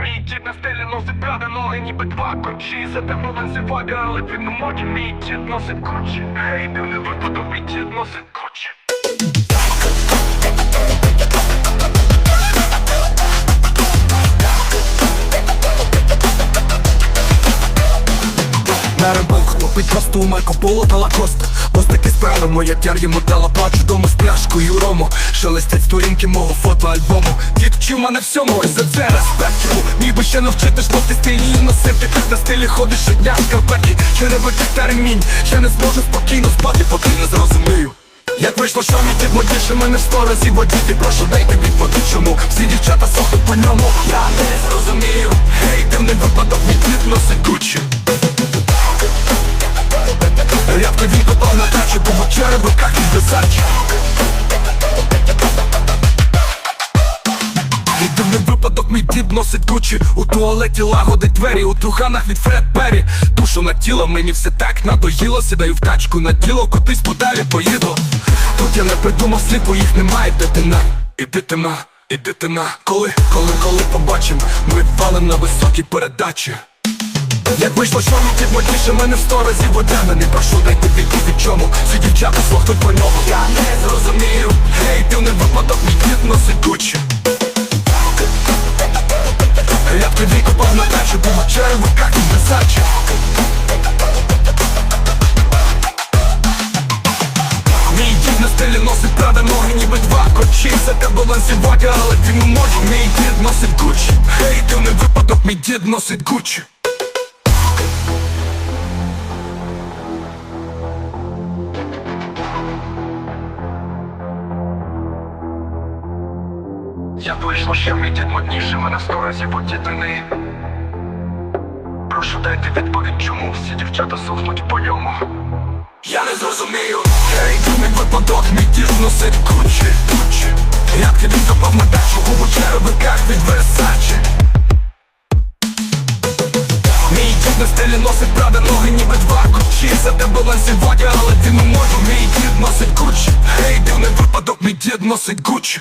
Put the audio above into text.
Мій на стелі носить правда ноги, ніби два корчі За тебе ванцеводі, але він не може Мій носить кучі. Гей, дивний випадок, мій дід носить кучі. На рибалку топить просто у Марко Поло та Лакоста. Ось таки моя тяр йому дала плачу Дома з пляшкою рому. Шелестять сторінки мого фотоальбому. Дід вчив мене всьому, ось за це респект йому. Би ще навчити шмоти стилі носити. На стилі ходиш щодня шкарпетки Черевики та ремінь Ще не зможу спокійно спати, поки не зрозумію. Як вийшло, що мій дід модніше мене в сто разів водіти Прошу дайте відповідь чому? Всі дівчата сохнуть по ньому. Я не зрозумію дивний випадок мій дід носить Гуччі. У туалеті лагодить двері, у труханах від Фред Перрі. Душу на тіло, мені все так надоїло. Сідаю в тачку на діло, кудись подалі поїду. Тут я не придумав слід, бо їх немає дитина І дитина, і дитина Коли, коли, коли побачим, ми валим на високій передачі. Як вийшло, що мій дід модніше мене в сто разів одягнений Прошу дайте відповідь чому. Всі дівчата слухають по ньому. Я не зрозумію Гей, дивний випадок, мій дід носить Гуччі За те балансі воді, але він не може Мій дід носить Гуччі. Гей, дивний випадок, мій дід носить Гуччі. Як вийшло, що мій дід модніше мене сто разів одітаний Прошу дайте відповідь, чому всі дівчата сохнуть по ньому Я не зрозумію, гей, дивний випадок, мій дід носить кучі, кучі Як ти допав на дачу у черевиках від Версачі Мій дід на стелі носить правда ноги, ніби два кучі. За тебе балансі воді, але ти не можу, Мій дід носить кучі, гей, дивний випадок, мій дід носить кучі